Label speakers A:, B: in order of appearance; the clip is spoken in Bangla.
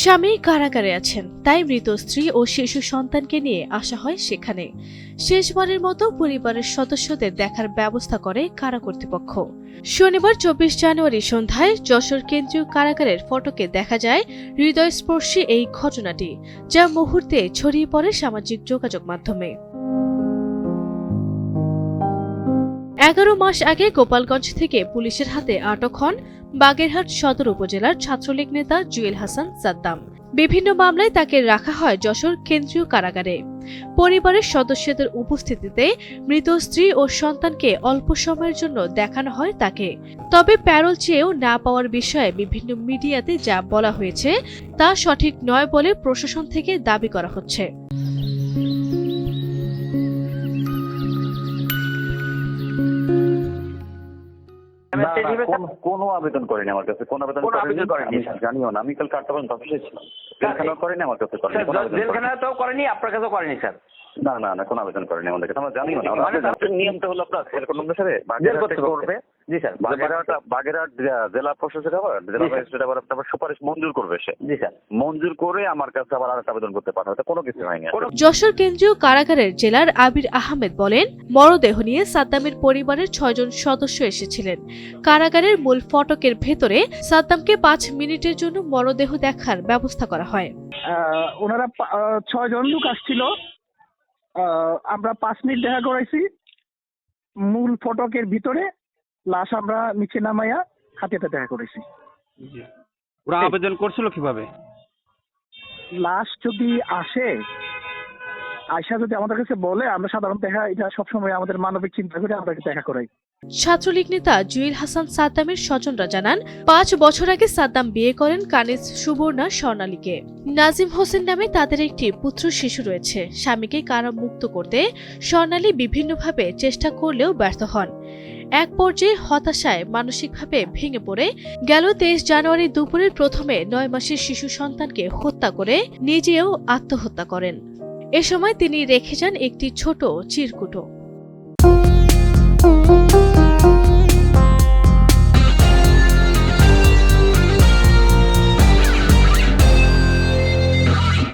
A: স্বামী কারাগারে আছেন, তাই মৃত স্ত্রী ও শিশু সন্তানকে নিয়ে আসা হয় সেখানে। শেষবারের মতো পরিবারের সদস্যদের দেখার ব্যবস্থা করে কারা কর্তৃপক্ষ। শনিবার চব্বিশ জানুয়ারি সন্ধ্যায় যশোর কেন্দ্রীয় কারাগারের ফটকে দেখা যায় হৃদয়স্পর্শী এই ঘটনাটি, যা মুহূর্তে ছড়িয়ে পড়ে সামাজিক যোগাযোগ মাধ্যমে। এগারো মাস আগে গোপালগঞ্জ থেকে পুলিশের হাতে আটক হন বাগেরহাট সদর উপজেলার ছাত্রলীগ নেতা জুয়েল হাসান সাদ্দাম। বিভিন্ন মামলায় তাকে রাখা হয় যশোর কেন্দ্রীয় কারাগারে। পরিবারের সদস্যদের উপস্থিতিতে মৃত স্ত্রী ও সন্তানকে অল্প সময়ের জন্য দেখানো হয় তাকে। তবে প্যারোল চেয়েও না পাওয়ার বিষয়ে বিভিন্ন মিডিয়াতে যা বলা হয়েছে তা সঠিক নয় বলে প্রশাসন থেকে দাবি করা হচ্ছে।
B: কোন- কোনো আবেদন করেনি আমার কাছে কোন আবেদন করেনি? জানিও না আমি কালকে আটটা পর্যন্ত অফিসে ছিলাম।
C: জেলখানাতেও করেনি আপনার কাছেও করেনি স্যার।
B: না না না কোনো আবেদন করেনি আমাদের কাছে আমরা জানিও না
C: মানে
B: আমাদের
C: স্যার-
B: নিয়মটা হলো আপনার এরকম
C: জেল
B: বাগেরহাটে করবে।
C: জি স্যার
B: বাগেরহাট। বাগেরহাট জেলা প্রশাসক আবার জেলা ম্যাজিস্ট্রেট আবার তারপর সুপারিশ মঞ্জুর করবে সে।
C: জি স্যার।
B: মঞ্জুর করে আমার কাছে আবার আরেকটা আবেদন করতে এটা কোনো কিছু হয়নি
A: যশোর কেন্দ্রীয় কারাগারের জেলার আবির আহমেদ বলেন মরদেহ নিয়ে সাদ্দামের পরিবারের ছয়জন সদস্য এসেছিলেন। কারাগারের মূল ফটকের ভেতরে সাদ্দামকে পাঁচ মিনিটের জন্য মরদেহ দেখার ব্যবস্থা করা হয়।
D: আহ, ওনারা ছয়জন লোক আসছিল। আমরা পাঁচ মিনিট দেখা করাইছি। মূল ফটকের ভিতরে লাশ আমরা নিচে নামাইয়া হাতে হাতে দেখা করেছি
E: ওরা আবেদন করছিল কীভাবে?
D: লাশ যদি আসে আয়সা যদি আমাদের কাছে বলে, আমরা সাধারণত দেখা, এটা সবসময় আমাদের মানবিক চিন্তা করে আমরা দেখা করাই।
A: ছাত্রলীগ নেতা জুয়েল হাসান সাদ্দামের স্বজনরা জানান, পাঁচ বছর আগে সাদ্দাম বিয়ে করেন কানিজ সুবর্ণা স্বর্ণালীকে। নাজিম হোসেন নামে তাদের একটি পুত্র শিশু রয়েছে। স্বামীকে কারামুক্ত করতে স্বর্ণালী বিভিন্নভাবে চেষ্টা করলেও ব্যর্থ হন। এক পর্যায়ে হতাশায় মানসিকভাবে ভেঙে পড়ে, গেল তেইশ জানুয়ারি দুপুরের প্রথমে নয় মাসের শিশু সন্তানকে হত্যা করে নিজেও আত্মহত্যা করেন। এ সময় তিনি রেখে যান একটি ছোট চিরকুটো।